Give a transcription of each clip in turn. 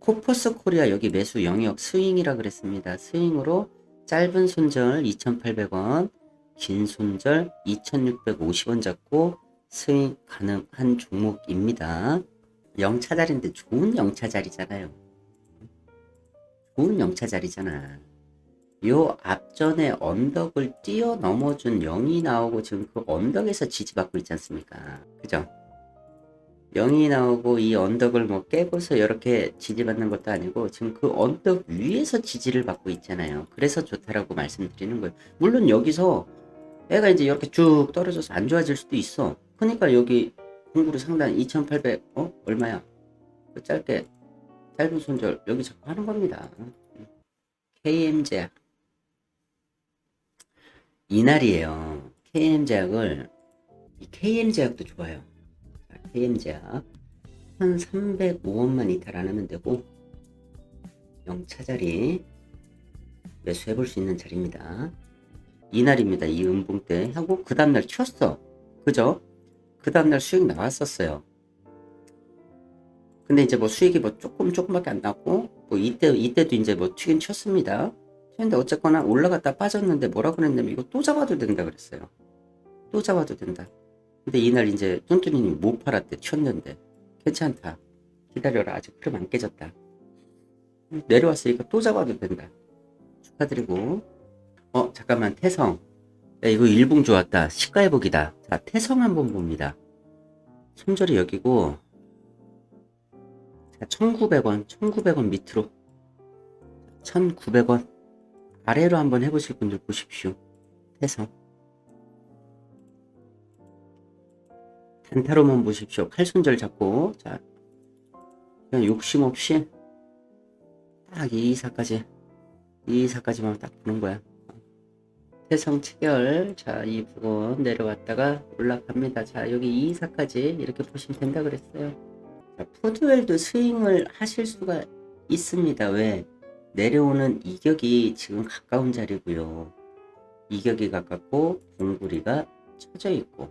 코퍼스 코리아 여기 매수 영역 스윙이라 그랬습니다. 스윙으로 짧은 손절 2,800원, 긴 손절 2,650원 잡고 스윙 가능한 종목입니다. 영차 자리인데 좋은 영차 자리잖아요. 좋은 영차 자리잖아. 요 앞전에 언덕을 뛰어넘어준 0이 나오고 지금 그 언덕에서 지지받고 있지 않습니까? 그죠? 0이 나오고 이 언덕을 뭐 깨고서 이렇게 지지받는 것도 아니고 지금 그 언덕 위에서 지지를 받고 있잖아요. 그래서 좋다라고 말씀드리는 거예요. 물론 여기서 애가 이제 이렇게 쭉 떨어져서 안 좋아질 수도 있어. 그러니까 여기 공구를 상단 2800, 어? 얼마야? 그 짧게, 짧은 손절, 여기 자꾸 하는 겁니다. KM제약. 이날이에요. KM제약을, 이 KM제약도 좋아요. KM제약. 한 305원만 이탈 안 하면 되고, 0차 자리 매수해 볼 수 있는 자리입니다. 이날입니다. 이 음봉 때 하고 그 다음날 튀었어. 그죠? 그 다음날 수익 나왔었어요. 근데 이제 뭐 수익이 뭐 조금 조금밖에 안 났고 뭐 이때 이때도 이제 뭐 튀긴 튀었습니다. 튀는데 어쨌거나 올라갔다 빠졌는데 뭐라 그랬냐면 이거 또 잡아도 된다 그랬어요. 또 잡아도 된다. 근데 이날 이제 뚠뚠이님 못 팔았대 튀었는데. 괜찮다. 기다려라. 아직 흐름 안 깨졌다. 내려왔으니까 또 잡아도 된다. 축하드리고. 어 잠깐만 태성. 야, 이거 일봉 좋았다. 시가 회복이다. 자 태성 한번 봅니다. 손절이 여기고. 자 1900원 1900원 밑으로. 1900원. 아래로 한번 해보실 분들 보십시오. 태성 단타로만 보십시오. 칼손절 잡고. 자 그냥 욕심 없이 딱 이 이사까지 이 이사까지만 딱 보는 거야. 해성 체결. 자이 부분 내려왔다가 올라갑니다. 자 여기 이 이사까지 이렇게 보시면 된다 그랬어요. 자, 푸드웰도 스윙을 하실 수가 있습니다. 왜? 내려오는 이격이 지금 가까운 자리고요. 이격이 가깝고 봉구리가 쳐져 있고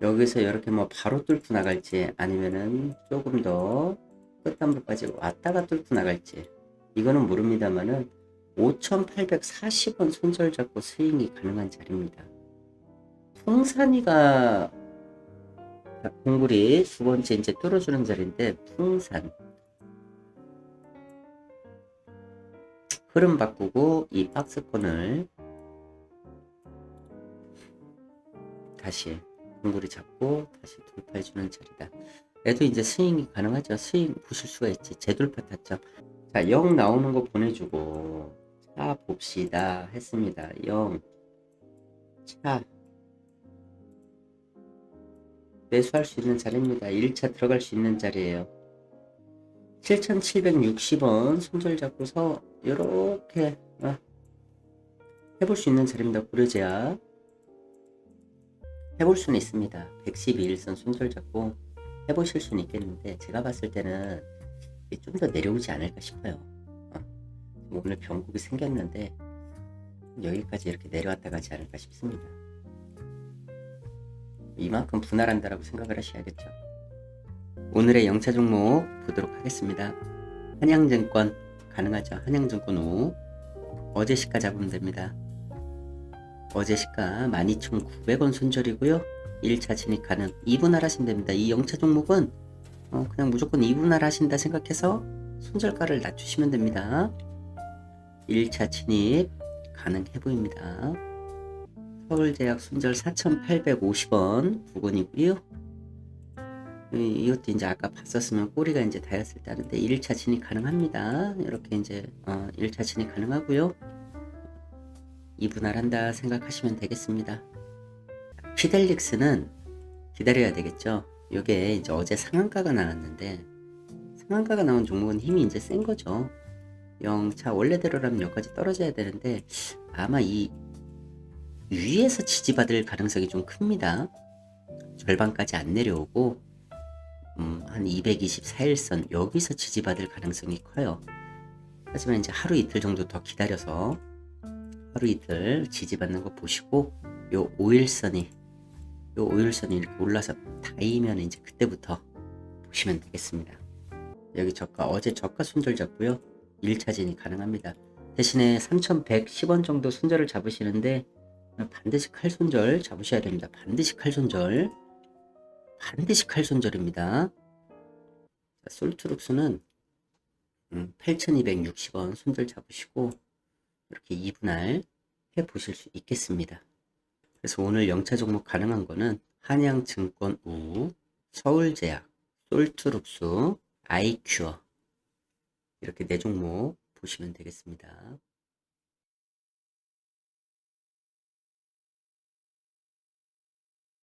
여기서 이렇게 뭐 바로 뚫고 나갈지 아니면은 조금 더 끝단부까지 왔다가 뚫고 나갈지 이거는 모릅니다만은 5,840원 손절 잡고 스윙이 가능한 자리입니다. 풍산이가 공굴이 두 번째 이제 뚫어주는 자리인데 풍산 흐름 바꾸고 이 박스권을 다시 공굴이 잡고 다시 돌파해주는 자리다. 얘도 이제 스윙이 가능하죠. 스윙 보실 수가 있지. 재돌파 타점. 자, 0 나오는 거 보내주고, 차 봅시다. 했습니다. 0. 차. 매수할 수 있는 자리입니다. 1차 들어갈 수 있는 자리예요. 7,760원 손절 잡고서, 요렇게, 어, 해볼 수 있는 자리입니다. 고려제야. 해볼 수는 있습니다. 112일선 손절 잡고, 해보실 수는 있겠는데, 제가 봤을 때는, 좀 더 내려오지 않을까 싶어요. 어. 오늘 변곡이 생겼는데 여기까지 이렇게 내려왔다 가지 않을까 싶습니다. 이만큼 분할한다라고 생각을 하셔야겠죠. 오늘의 영차 종목 보도록 하겠습니다. 한양증권 가능하죠. 한양증권 5 어제 시가 잡으면 됩니다. 어제 시가 12,900원 손절이고요. 1차 진입 가능 2분할 하시면 됩니다. 이 영차 종목은 어, 그냥 무조건 2분할 하신다 생각해서 손절가를 낮추시면 됩니다. 1차 진입 가능해 보입니다. 서울제약 손절 4,850원 부근이고요. 이- 이것도 이제 아까 봤었으면 꼬리가 이제 닿았을 때 하는데 1차 진입 가능합니다. 이렇게 이제 어, 1차 진입 가능하고요. 2분할 한다 생각하시면 되겠습니다. 피델릭스는 기다려야 되겠죠. 요게 이제 어제 상한가가 나왔는데 상한가가 나온 종목은 힘이 이제 센 거죠. 영차 원래대로라면 여기까지 떨어져야 되는데 아마 이 위에서 지지받을 가능성이 좀 큽니다. 절반까지 안 내려오고 음, 한 224일선 여기서 지지받을 가능성이 커요. 하지만 이제 하루 이틀 정도 더 기다려서 하루 이틀 지지받는 거 보시고 요 5일선이 요 5일선이 이렇게 올라서 닿이면 이제 그때부터 보시면 되겠습니다. 여기 저가 어제 저가 손절 잡고요. 1차 진입 가능합니다. 대신에 3,110원 정도 손절을 잡으시는데 반드시 칼 손절 잡으셔야 됩니다. 반드시 칼 손절. 반드시 칼 손절입니다. 자, 솔트룩스는 음, 8,260원 손절 잡으시고 이렇게 2분할 해 보실 수 있겠습니다. 그래서 오늘 영차 종목 가능한 거는 한양증권 우, 서울제약, 솔트룩스, 아이큐어 이렇게 네 종목 보시면 되겠습니다.